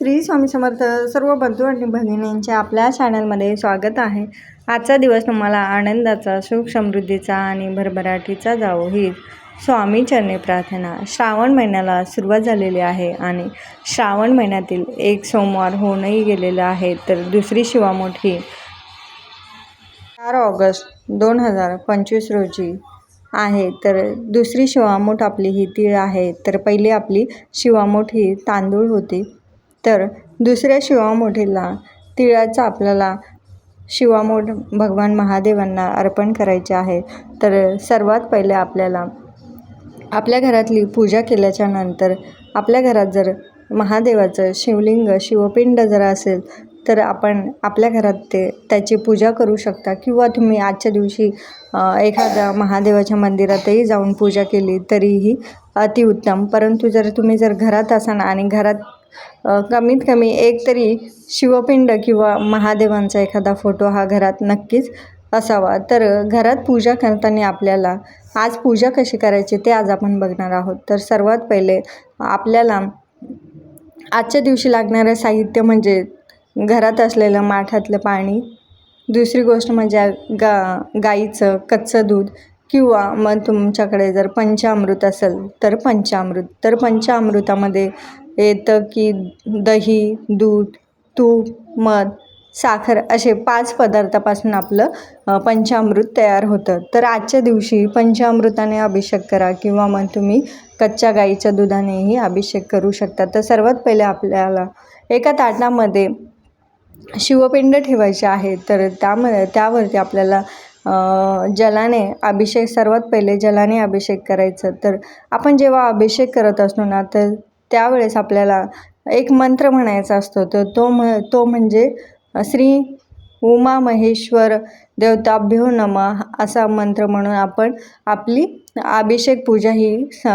श्री स्वामी समर्थ सर्व बंधू आणि भगिनींचे आपल्या चॅनलमध्ये स्वागत आहे. आजचा दिवस तुम्हाला आनंदाचा सुख समृद्धीचा आणि भरभराटीचा जावो. ही स्वामी चरणी प्रार्थना श्रावण महिन्याला सुरुवात झालेली आहे आणि श्रावण महिन्यातील एक सोमवार होऊनही गेलेला आहे तर दुसरी शिवामोठ ही चार ऑगस्ट दोन हजार पंचवीस रोजी आहे. तर दुसरी शिवामोठ आपली ही तीळ आहे. तर पहिली आपली शिवामोठ ही तांदूळ होती. तर दुसऱ्या शिवामोठीला तिळाचा आपल्याला शिवामोठ भगवान महादेवांना अर्पण करायचे आहे. तर सर्वात पहिले आपल्याला आपल्या घरातली पूजा केल्याच्यानंतर आपल्या घरात जर महादेवाचं शिवलिंग शिवपिंड जर असेल तर आपण आपल्या घरात ते त्याची पूजा करू शकता. किंवा तुम्ही आजच्या दिवशी एखाद्या महादेवाच्या मंदिरातही जाऊन पूजा केली तरीही अतिउत्तम. परंतु जर तुम्ही जर घरात असाल आणि घरात कमीत कमी एक तरी शिवपिंड किंवा महादेवांचा एखादा फोटो हा घरात नक्कीच असावा. तर घरात पूजा करताना आपल्याला आज पूजा कशी करायची ते आज आपण बघणार आहोत. तर सर्वात पहिले आपल्याला आजच्या दिवशी लागणारं साहित्य म्हणजे घरात असलेलं माठातलं पाणी. दुसरी गोष्ट म्हणजे गा गाईचं कच्चं दूध किंवा मग तुमच्याकडे जर पंचामृत असेल तर पंचामृत. तर पंचामृतामध्ये येतं की दही दूध तूप मध साखर असे पाच पदार्थापासून आपलं पंचामृत तयार होतं. तर आजच्या दिवशी पंचामृताने अभिषेक करा किंवा मग तुम्ही कच्च्या गाईच्या दुधानेही अभिषेक करू शकता. तर सर्वात पहिले आपल्याला एका ताटामध्ये शिवपिंड ठेवायचे आहे तर त्यामध्ये त्यावरती आपल्याला जलाने अभिषेक सर्वात पहिले जलाने अभिषेक करायचं. तर आपण जेव्हा अभिषेक करत असतो ना तर त्यावेळेस आपल्याला एक मंत्र म्हणायचा असतो. तर तो म्ह तो म्हणजे श्री उमा महेश्वर देवताभ्यो नमः असा मंत्र म्हणून आपण आपली अभिषेक पूजा ही स-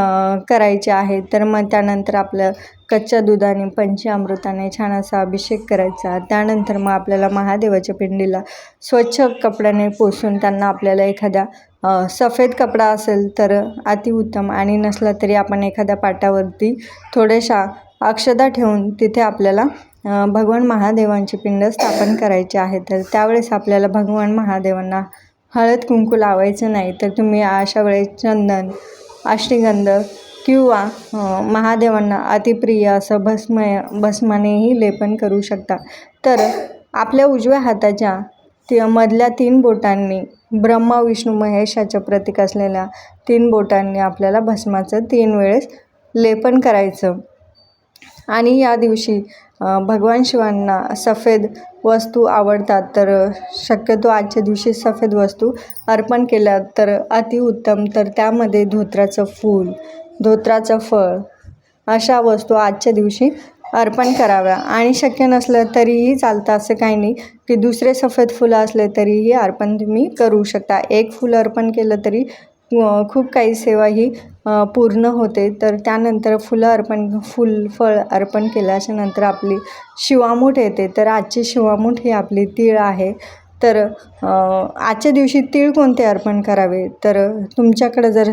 करायची आहे. तर मग त्यानंतर आपलं कच्च्या दुधाने पंचामृताने छान असा अभिषेक करायचा. त्यानंतर मग आपल्याला महादेवाच्या पिंडीला स्वच्छ कपड्याने पोसून त्यांना आपल्याला एखाद्या सफेद कपडा असेल तर अतिउत्तम आणि नसला तरी आपण एखाद्या पाटावरती थोड्याशा अक्षदा ठेवून तिथे आपल्याला भगवान महादेवांची पिंड स्थापन करायची आहे. तर त्यावेळेस आपल्याला भगवान महादेवांना हळद कुंकू लावायचं नाही. तर तुम्ही अशा वेळेस चंदन अष्टगंध किंवा महादेवांना अतिप्रिय असं भस्म भस्मानेही लेपन करू शकता. तर आपल्या उजव्या हाताच्या ती मधल्या तीन बोटांनी ब्रह्मा विष्णू महेशाचं प्रतीक असलेल्या तीन बोटांनी आपल्याला भस्माचं तीन वेळेस लेपन करायचं. आणि या दिवशी भगवान शिवांना सफेद वस्तू आवडतात तर शक्यतो आजच्या दिवशी सफेद वस्तू अर्पण केल्या तर अतिउत्तम तर त्यामध्ये धोत्राचं फूल धोत्राचं फळ अशा वस्तू आजच्या दिवशी अर्पण कराव्या आणि शक्य नसलं तरीही चालतं असं काही नाही. की दुसरे सफेद फुलं असले तरीही अर्पण तुम्ही करू शकता. एक फुलं अर्पण केलं तरी खूप काही सेवा ही पूर्ण होते. तर त्यानंतर फुलं अर्पण फुल फळ अर्पण केल्याच्यानंतर आपली शिवामूठ येते. तर आजची शिवामूठ ही आपली तीळ आहे. तर आजच्या दिवशी तीळ कोणते अर्पण करावे? तर तुमच्याकडे जर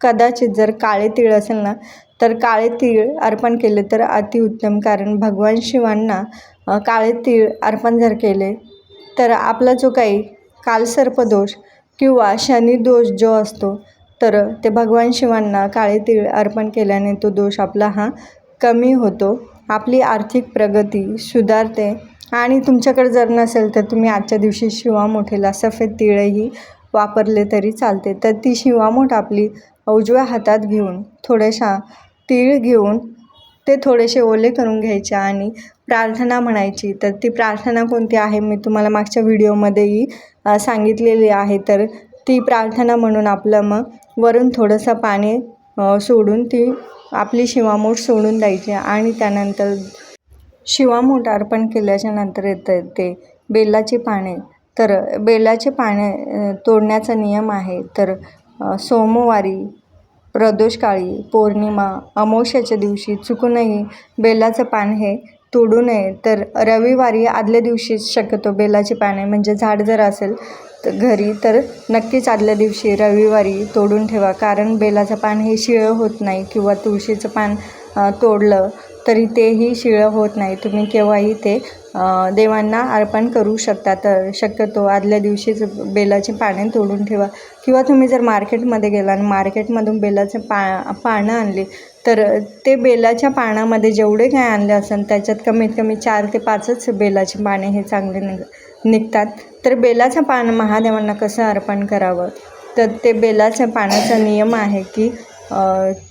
कदाचित जर काळे तीळ असेल ना तर काळे तीळ अर्पण केले तर अतिउत्तम कारण भगवान शिवांना काळे तीळ अर्पण जर केले तर आपला जो काही कालसर्पदोष किंवा शनिदोष जो असतो तर ते भगवान शिवांना काळे तीळ अर्पण केल्याने तो दोष आपला हा कमी होतो. आपली आर्थिक प्रगती सुधारते. आणि तुमच्याकडे जर नसेल तर तुम्ही आजच्या दिवशी शिवामोठेला सफेद तिळही वापरले तरी चालते. तर ती शिवामोठ आपली उजव्या हातात घेऊन थोड्याशा तीळ घेऊन ते थोडेसे ओले करून घ्यायचे आणि प्रार्थना म्हणायची. तर ती प्रार्थना कोणती आहे? मी तुम्हाला मागच्या व्हिडिओमध्येही सांगितलेली आहे. तर ती प्रार्थना म्हणून आपलं मग वरून थोडंसं पाणी सोडून ती आपली शिवामोठ सोडून द्यायची आणि त्यानंतर शिवामोठ अर्पण केल्याच्यानंतर येतं ते बेलाची पाने. तर बेलाचे पाने तोडण्याचा नियम आहे. तर सोमवारी सोमवारी प्रदोषकाळी पौर्णिमा अमावस्याच्या दिवशी चुकूनही बेलाचं पान हे तोडू नये. तर रविवारी आदल्या दिवशीच शक्यतो बेलाची पाने म्हणजे झाड जर असेल तर घरी तर नक्कीच आदल्या दिवशी रविवारी तोडून ठेवा. कारण बेलाचं पान हे शिळं होत नाही किंवा तुळशीचं पान तोडलं तरी तेही शिळं होत नाही. तुम्ही केव्हाही ते देवांना अर्पण करू शकता. तर शक्यतो आदल्या दिवशीच बेलाची पाने तोडून ठेवा. किंवा तुम्ही जर मार्केटमध्ये गेला आणि मार्केटमधून बेलाचे पा पानं आणली तर ते बेलाच्या पानामध्ये जेवढे काय आणले असेल त्याच्यात कमीत कमी चार ते पाचच बेलाची पाने हे चांगले निघ निघतात. तर बेलाचं पान महादेवांना कसं अर्पण करावं? तर ते बेलाच्या पानाचा नियम आहे की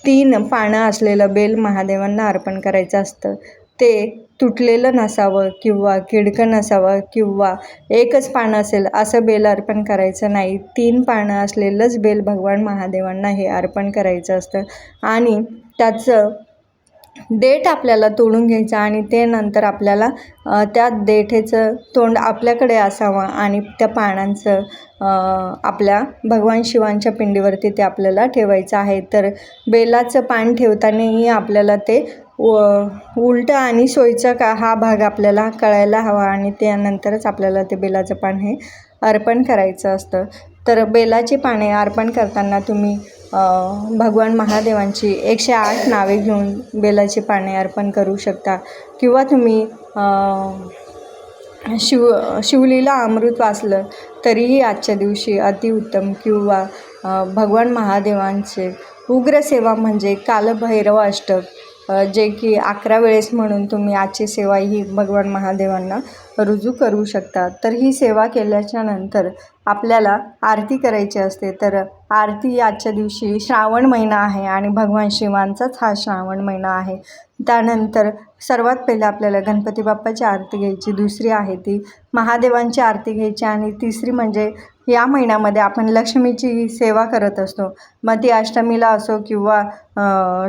तीन पानं असलेलं बेल महादेवांना अर्पण करायचं असतं. ते तुटलेलं नसावं किंवा किडकं नसावं किंवा एकच पानं असेल असं बेल अर्पण करायचं नाही. तीन पानं असलेलंच बेल भगवान महादेवांना हे अर्पण करायचं असतं. आणि त्याचं देठ आपल्याला तोडून घ्यायचा आणि ते नंतर आपल्याला त्या देठेचं तोंड आपल्याकडे असावं आणि त्या पानांचं आपल्या भगवान शिवांच्या पिंडीवरती ते आपल्याला ठेवायचं आहे. तर बेलाचं पान ठेवतानाही आपल्याला ते व उलटं आणि सोयीचा का हा भाग आपल्याला कळायला हवा आणि त्यानंतरच आपल्याला ते बेलाचं पान हे अर्पण करायचं असतं. तर बेलाची पाने अर्पण करताना तुम्ही भगवान महादेवांची एकशे आठ नावे घेऊन बेलाची पाने अर्पण करू शकता. किंवा तुम्ही शिव शिवलीला अमृत वाचलं तरीही आजच्या दिवशी अतिउत्तम किंवा भगवान महादेवांचे उग्र सेवा म्हणजे कालभैरव अष्टक जे की अकरा वेळेस म्हणून तुम्ही आजची सेवा ही भगवान महादेवांना रुजू करू शकता. तर ही सेवा केल्याच्यानंतर आपल्याला आरती करायची असते. तर आरती आजच्या दिवशी श्रावण महिना आहे आणि भगवान शिवांचाच हा श्रावण महिना आहे. त्यानंतर सर्वात पहिले आपल्याला गणपती बाप्पाची आरती घ्यायची दुसरी आहे ती महादेवांची आरती घ्यायची आणि तिसरी म्हणजे या महिन्यामध्ये आपण लक्ष्मीची सेवा करत असतो. मग ती अष्टमीला असो किंवा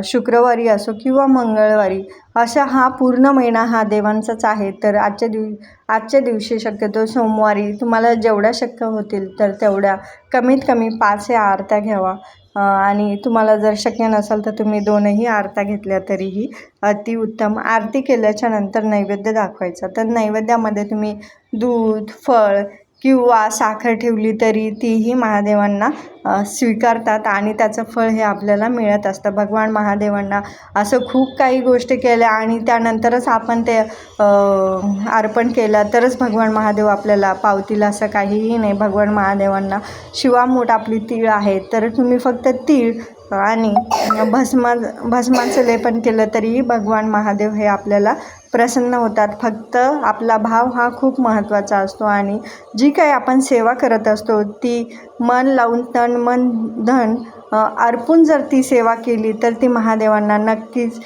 शुक्रवारी असो किंवा मंगळवारी असा हा पूर्ण महिना हा देवांचाच आहे. तर आजच्या दिव आजच्या दिवशी शक्यतो सोमवारी तुम्हाला जेवढ्या शक्य होतील तर तेवढ्या कमीत कमी पाच या आरत्या घ्यावा. आणि तुम्हाला जर शक्य नसेल तर तुम्ही दोनही आरत्या घेतल्या तरीही अतिउत्तम आरती केल्याच्यानंतर नैवेद्य दाखवायचा. तर नैवेद्यामध्ये तुम्ही दूध फळ किंवा साखर ठेवली तरी तीही महादेवांना स्वीकारतात आणि त्याचं फळ हे आपल्याला मिळत असतं. भगवान महादेवांना असं खूप काही गोष्टी केल्या आणि त्यानंतरच आपण ते अर्पण केलं तरच भगवान महादेव आपल्याला पावतील असं काहीही नाही. भगवान महादेवांना शिवामूठ आपली तीळ आहे. तर तुम्ही फक्त तीळ आणि भस्मा भस्माचं लेपन केलं तरीही भगवान महादेव हे आपल्याला प्रसन्न होतात. फक्त आपला भाव हा खूप महत्त्वाचा असतो आणि जी काही आपण सेवा करत असतो ती मन लावून तन मन धन अर्पून जर ती सेवा केली तर ती महादेवांना नक्कीच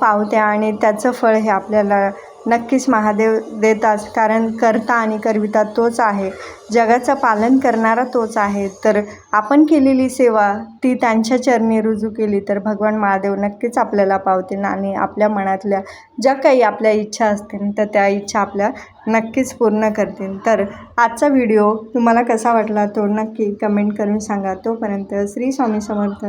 पावते आणि त्याचं फळ हे आपल्याला नक्कीच महादेव देतात कारण करता आणि करविता तोच आहे. जगाचं पालन करणारा तोच आहे. तर आपण केलेली सेवा ती त्यांच्या चरणी रुजू केली तर भगवान महादेव नक्कीच आपल्याला पावतील आणि आपल्या मनातल्या ज्या काही आपल्या इच्छा असतील तर त्या इच्छा आपल्या नक्कीच पूर्ण करतील. तर आजचा व्हिडिओ तुम्हाला कसा वाटला तो नक्की कमेंट करून सांगा. तोपर्यंत श्री स्वामी समर्थ.